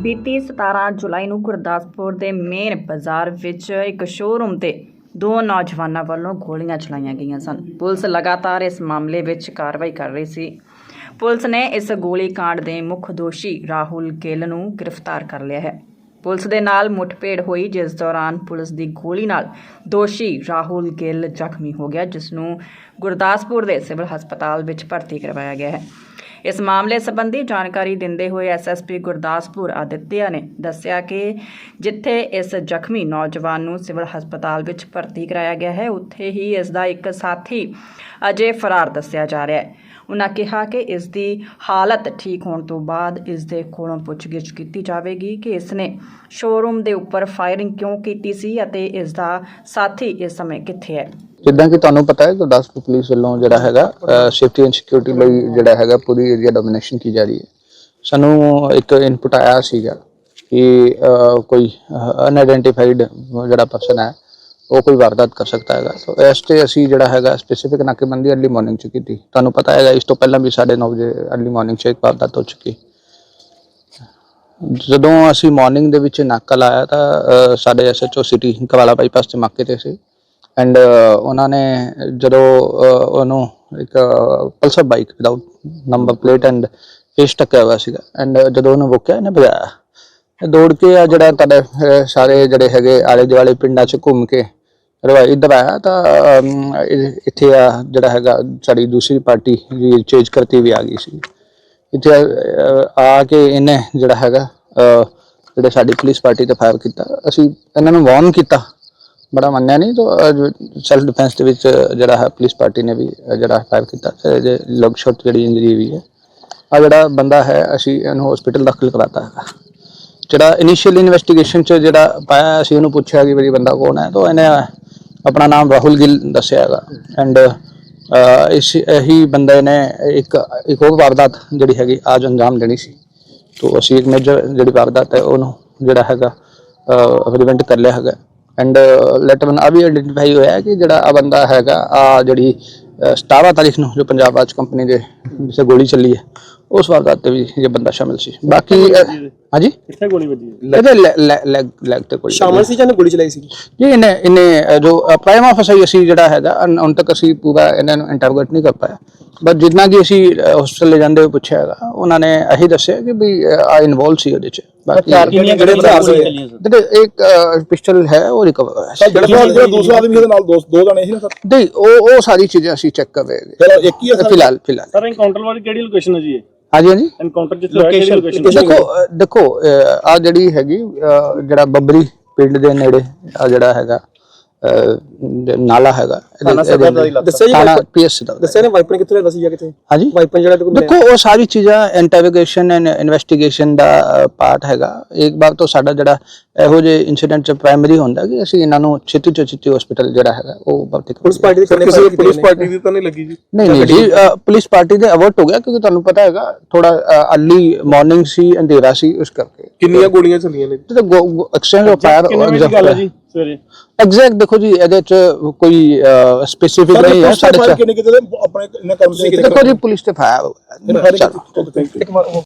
ਬੀਤੀ 17 ਜੁਲਾਈ ਨੂੰ ਗੁਰਦਾਸਪੁਰ ਦੇ ਮੇਨ ਬਾਜ਼ਾਰ ਵਿੱਚ ਇੱਕ ਸ਼ੋਰੂਮ ਤੇ ਦੋ ਨੌਜਵਾਨਾਂ ਵੱਲੋਂ ਗੋਲੀਆਂ ਚਲਾਈਆਂ ਗਈਆਂ ਸਨ। ਪੁਲਿਸ ਲਗਾਤਾਰ ਇਸ ਮਾਮਲੇ ਵਿੱਚ ਕਾਰਵਾਈ ਕਰ ਰਹੀ ਸੀ। ਪੁਲਿਸ ਨੇ ਇਸ ਗੋਲੀकांड ਦੇ ਮੁੱਖ ਦੋਸ਼ੀ ਰਾਹੁਲ ਗਿੱਲ ਨੂੰ ਗ੍ਰਿਫਤਾਰ ਕਰ ਲਿਆ ਹੈ। ਪੁਲਿਸ ਦੇ ਨਾਲ ਮੁੱਠਭੇੜ ਹੋਈ, ਜਿਸ ਦੌਰਾਨ ਪੁਲਿਸ ਦੀ ਗੋਲੀ ਨਾਲ ਦੋਸ਼ੀ ਰਾਹੁਲ ਗਿੱਲ ਜ਼ਖਮੀ ਹੋ ਗਿਆ, ਜਿਸ ਨੂੰ ਗੁਰਦਾਸਪੁਰ ਦੇ ਸਿਵਲ ਹਸਪਤਾਲ ਵਿੱਚ ਭਰਤੀ ਕਰਵਾਇਆ ਗਿਆ ਹੈ। ਇਸ ਮਾਮਲੇ ਸੰਬੰਧੀ ਜਾਣਕਾਰੀ ਦਿੰਦੇ ਹੋਏ ਐਸਐਸਪੀ ਗੁਰਦਾਸਪੁਰ ਆਦਿਤਿਆ ਨੇ ਦੱਸਿਆ ਕਿ ਜਿੱਥੇ ਇਸ ਜ਼ਖਮੀ ਨੌਜਵਾਨ ਨੂੰ ਸਿਵਲ ਹਸਪਤਾਲ ਵਿੱਚ ਭਰਤੀ ਕਰਾਇਆ ਗਿਆ ਹੈ, ਉੱਥੇ ਹੀ ਇਸ ਦਾ ਇੱਕ ਸਾਥੀ ਅਜੇ ਫਰਾਰ ਦੱਸਿਆ ਜਾ ਰਿਹਾ ਹੈ। ਉਨ੍ਹਾਂ ਕਿਹਾ ਕਿ ਇਸ ਦੀ ਹਾਲਤ ਠੀਕ ਹੋਣ ਤੋਂ ਬਾਅਦ ਇਸ ਦੇ ਕੋਲੋਂ ਪੁੱਛਗਿੱਛ ਕੀਤੀ ਜਾਵੇਗੀ ਕਿ ਇਸ ਨੇ ਸ਼ੋਰੂਮ ਦੇ ਉੱਪਰ ਫਾਇਰਿੰਗ ਕਿਉਂ ਕੀਤੀ ਸੀ ਅਤੇ ਇਸ ਦਾ ਸਾਥੀ ਇਸ ਸਮੇਂ ਕਿੱਥੇ ਹੈ। ਜਿੱਦਾਂ ਕਿ ਤੁਹਾਨੂੰ ਪਤਾ ਹੈ, ਗੁਰਦਾਸਪੁਰ ਪੁਲਿਸ ਵੱਲੋਂ ਜਿਹੜਾ ਹੈਗਾ ਸੇਫਟੀ ਐਂਡ ਸਿਕਿਉਰਿਟੀ ਲਈ ਜਿਹੜਾ ਹੈਗਾ, ਪੂਰੀ ਏਰੀਆ ਡੋਮੀਨੇਸ਼ਨ ਕੀ ਜਾ ਰਹੀ ਹੈ। ਸਾਨੂੰ ਇੱਕ ਇਨਪੁਟ ਆਇਆ ਸੀਗਾ ਕਿ ਕੋਈ ਅਨਆਇਡੈਂਟੀਫਾਈਡ ਜਿਹੜਾ ਪਰਸਨ ਹੈ ਉਹ ਕੋਈ ਵਾਰਦਾਤ ਕਰ ਸਕਦਾ ਹੈਗਾ। ਸੋ ਇਸ ਤੇ ਅਸੀਂ ਜਿਹੜਾ ਹੈਗਾ ਸਪੈਸੀਫਿਕ ਨਾਕੇਬੰਦੀ ਅਰਲੀ ਮਾਰਨਿੰਗ ਚ ਕੀਤੀ। ਤੁਹਾਨੂੰ ਪਤਾ ਹੈਗਾ ਇਸ ਤੋਂ ਪਹਿਲਾਂ ਵੀ 9:30 ਵਜੇ ਅਰਲੀ ਮਾਰਨਿੰਗ ਚ ਇੱਕ ਵਾਰਦਾਤ ਹੋ ਚੁੱਕੀ। ਜਦੋਂ ਅਸੀਂ ਮਾਰਨਿੰਗ ਦੇ ਵਿੱਚ ਨਾਕਾ ਲਾਇਆ ਤਾਂ ਅਹ, ਸਾਡੇ ਐਸਐਚਓ ਸਿਟੀ ਕਵਾਲਾ ਬਾਈਪਾਸ ਤੇ ਮੌਕੇ ਤੇ ਸੀ। ਐਂਡ ਉਹਨਾਂ ਨੇ ਜਦੋਂ ਉਹਨੂੰ ਇੱਕ Pulsar bike without number plate and face ਟੱਕਿਆ ਹੋਇਆ ਸੀਗਾ। ਐਂਡ ਜਦੋਂ ਉਹਨੂੰ ਰੋਕਿਆ ਇਹਨੇ ਭਜਾਇਆ। ਇਹ ਦੌੜ ਕੇ ਆ ਜਿਹੜਾ ਤੁਹਾਡੇ ਸਾਰੇ ਜਿਹੜੇ ਹੈਗੇ ਆਲੇ ਦੁਆਲੇ ਪਿੰਡਾਂ 'ਚ ਘੁੰਮ ਕੇ ਇੱਧਰ ਆਇਆ ਤਾਂ ਇੱਥੇ ਆ ਜਿਹੜਾ ਹੈਗਾ, ਸਾਡੀ ਦੂਸਰੀ ਪਾਰਟੀ ਵੀ ਚੇਂਜ ਕਰਤੀ ਵੀ ਆ ਗਈ ਸੀ। ਇੱਥੇ ਆ ਕੇ ਇਹਨੇ ਜਿਹੜਾ ਹੈਗਾ ਜਿਹੜੇ ਸਾਡੀ ਪੁਲਿਸ ਪਾਰਟੀ ਤੇ ਫਾਇਰ ਕੀਤਾ। ਅਸੀਂ ਇਹਨਾਂ ਨੂੰ ਵਾਰਨ ਕੀਤਾ। ਬੜਾ ਮੰਨਿਆ ਨਹੀਂ, ਤਾਂ ਸੈਲਫ ਡਿਫੈਂਸ ਦੇ ਵਿੱਚ ਜਿਹੜਾ ਹੈ, ਪੁਲਿਸ ਪਾਰਟੀ ਨੇ ਵੀ ਜਿਹੜਾ ਫਾਇਰ ਕੀਤਾ। ਤੇ ਲੌਗ ਸ਼ਾਟ ਜਿਹੜੀ ਇੰਜਰੀ ਵੀ ਹੈ। ਆ ਜਿਹੜਾ ਬੰਦਾ ਹੈ, ਅਸੀਂ ਇਹਨੂੰ ਹਸਪੀਟਲ ਦਾਖਲ ਕਰਾਤਾ ਹੈਗਾ। ਜਿਹੜਾ ਇਨੀਸ਼ੀਅਲ ਇਨਵੈਸਟੀਗੇਸ਼ਨ ਚ ਜਿਹੜਾ ਪਾਇਆ, ਅਸੀਂ ਉਹਨੂੰ ਪੁੱਛਿਆ ਕਿ ਵੀ ਬੰਦਾ ਕੌਣ ਹੈ, ਤਾਂ ਇਹਨੇ ਆਪਣਾ ਨਾਮ ਰਾਹੁਲ ਗਿੱਲ ਦੱਸਿਆ ਹੈਗਾ। ਐਂਡ ਇਸ ਇਹੀ ਬੰਦੇ ਨੇ ਇੱਕ ਇੱਕ ਹੋਰ ਵਾਰਦਾਤ ਜਿਹੜੀ ਹੈਗੀ ਅੱਜ ਅੰਜਾਮ ਦੇਣੀ ਸੀ। ਤੋਂ ਅਸੀਂ ਇੱਕ ਮੇਜਰ ਜਿਹੜੀ ਵਾਰਦਾਤ ਹੈ ਉਹਨੂੰ ਜਿਹੜਾ ਹੈਗਾ ਪ੍ਰੀਵੈਂਟ ਕਰ ਲਿਆ ਹੈਗਾ। ਐਂਡ ਲੈਟਰ ਵਨ ਆ ਵੀ ਆਈਡੈਂਟੀਫਾਈ ਹੋਇਆ ਹੈ ਕਿ ਜਿਹੜਾ ਆ ਬੰਦਾ ਹੈਗਾ ਆ ਜਿਹੜੀ ਅਹ, 17 ਤਾਰੀਖ ਨੂੰ ਜੋ ਪੰਜਾਬ ਰਾਜ ਕੰਪਨੀ ਦੇ ਜਿਸੇ ਗੋਲੀ ਚੱਲੀ ਹੈ ਉਸ ਵਾਰਦਾਤ ਤੇ ਵੀ ਇਹ ਬੰਦਾ ਸ਼ਾਮਿਲ ਸੀ। ਬਾਕੀ ਹਾਂਜੀ? ਕਿੱਥੇ ਗੋਲੀ ਵੱਜੀ? ਹੈ ਇਹਦੇ ਲੈਗ ਲੈਗ ਤੇ ਗੋਲੀ ਸ਼ਾਮਲ ਸੀ ਜਾਂ ਇਹਨੇ ਗੋਲੀ ਚਲਾਈ ਸੀ ਜੀ ਇਹਨੇ ਇਹਨੇ ਅਹ, ਜੋ ਪ੍ਰਾਈਮ ਆਫਿਸਰ ਅਸੀਂ ਜਿਹੜਾ ਹੈਗਾ ਅਨ- ਹੁਣ ਤੱਕ ਅਸੀਂ ਪੂਰਾ ਇਹਨਾਂ ਨੂੰ ਇੰਟਰੋਗੇਟ ਨਹੀਂ ਕਰ ਪਾਇਆ। ਬਟ ਜਿੰਨਾ ਕਿ ਅਸੀਂ ਹਸਪੀਟਲ ਲੈ ਜਾਂਦੇ ਹੋਏ ਪੁੱਛਿਆ ਹੈਗਾ ਉਹਨਾਂ ਨੇ ਇਹੀ ਦੱਸਿਆ ਕਿ ਵੀ ਆ ਇਨਵੋਲਵ ਸੀ ਉਹਦੇ ਚ। ਬਾਕੀ ਕਿੰਨੀਆਂ ਜਿਹੜੇ ਹਥਿਆਰ ਸੀ? ਜਿਹੜੇ ਇੱਕ ਪਿਸਟਲ ਹੈ ਉਹ ਰਿਕਵਰ ਹੋਇਆ ਸੀ। ਜਿਹੜਾ ਜਿਹੜਾ ਦੂਸਰਾ ਆਦਮੀ ਉਹਦੇ ਨਾਲ ਦੋ ਦੋ ਜਣੇ ਸੀ ਨਾ ਸਰ? ਨਹੀਂ ਉਹ ਉਹ ਸਾਰੀ ਚੀਜ਼ਾਂ ਅਸੀਂ ਚੈੱਕ ਕਰ ਰਹੇ ਹਾਂ ਫਿਰ ਇੱਕ ਹੀ ਆ ਸਰ? ਫਿਲਹਾਲ ਫਿਲਹਾਲ। ਸਰ ਐਨਕਾਊਂਟਰ ਵਾਲੀ ਕਿਹੜੀ ਲੋਕੇਸ਼ਨ ਹੈ ਜੀ ਇਹ? ਹਾਂਜੀ ਹਾਂਜੀ। ਐਨਕਾਊਂਟਰ ਜਿੱਥੇ ਲੋਕੇਸ਼ਨ ਦੇਖੋ ਦੇਖੋ ਆ ਜਿਹੜੀ ਹੈਗੀ ਜਿਹੜਾ ਬੱਬਰੀ ਪਿੰਡ ਦੇ ਨੇੜੇ ਆ ਜਿਹੜਾ ਹੈਗਾ ਜ- ਨਾਲਾ ਹੈਗਾ ਥਾਣਾ ਸਰਦਾਰ ਦਾ ਇਲਾਕਾ। ਦੱਸਿਆ ਜੀ ਥਾਣਾ ਪੀਐਸ ਦਾ। ਦੱਸਿਆ ਨੇ ਵਾਈਪਨ ਕਿੱਥੇ ਲੈਂਦਾ ਸੀ ਜਾਂ ਕਿੱਥੇ? ਹਾਂਜੀ। ਵਾਈਪਨ ਜਿਹੜਾ ਦੇਖੋ ਉਹ ਸਾਰੀ ਚੀਜ਼ਾਂ ਇੰਟਰੋਗੇਸ਼ਨ ਐਂਡ ਇਨਵੈਸਟੀਗੇਸ਼ਨ ਦਾ ਪਾਰਟ ਹੈਗਾ। ਇੱਕ ਵਾਰ ਤੋਂ ਸਾਡਾ ਜਿਹੜਾ ਇਹੋ ਜਿਹੇ ਇਨਸੀਡੈਂਟ ਚ ਪ੍ਰਾਇਮਰੀ ਹੁੰਦਾ ਕਿ ਅਸੀਂ ਇਹਨਾਂ ਨੂੰ ਛੇਤੀ ਤੋਂ ਛੇਤੀ ਹਸਪੀਟਲ ਜਿਹੜਾ ਹੈਗਾ ਉਹ ਭਰਤੀ। ਪੁਲਿਸ ਪਾਰਟੀ ਦੇ ਕਿੰਨੇ ਕਿਸੇ ਪੁਲਿਸ ਪਾਰਟੀ ਦੀ ਤਾਂ ਨਹੀਂ ਲੱਗੀ ਜੀ? ਨਹੀਂ ਨਹੀਂ ਜੀ ਪੁਲਿਸ ਪਾਰਟੀ ਦੇ ਅਵਰਟ ਹੋ ਗਿਆ ਕਿਉਂਕਿ ਤੁਹਾਨੂੰ ਪਤਾ ਹੈਗਾ ਥੋੜਾ ਅਰਲੀ ਮਾਰਨਿੰਗ ਸੀ ਅੰਧੇਰਾ ਸੀ ਉਸ ਕਰਕੇ। ਕਿੰਨੀਆਂ ਗੋਲੀਆਂ ਚੱਲੀਆਂ ਨੇ? ਤੇ ਐਕਸਚੇਂਜ ਆਫ ਫਾਇਰ ਕਿੰਨੇ ਗੱਲ ਹੈ ਜੀ ਸਵੇਰੇ? ਐਗਜ਼ੈਕਟ ਦੇਖੋ ਜੀ ਇਹਦੇ ਚ ਕੋਈ ਸਪੈਸੀਫਿਕ ਨਹੀਂ ਹੈ ਸਾਡੇ ਚ ਕਿੰਨੇ ਕਿਤੇ ਦੇ ਆਪਣੇ ਇਹਨਾਂ ਕੰਮ ਸੀ? ਦੇਖੋ ਜੀ ਪੁਲਿਸ ਤੇ ਫਾਇਰ ਹੋ ਗਿਆ ਕਿੰਨੇ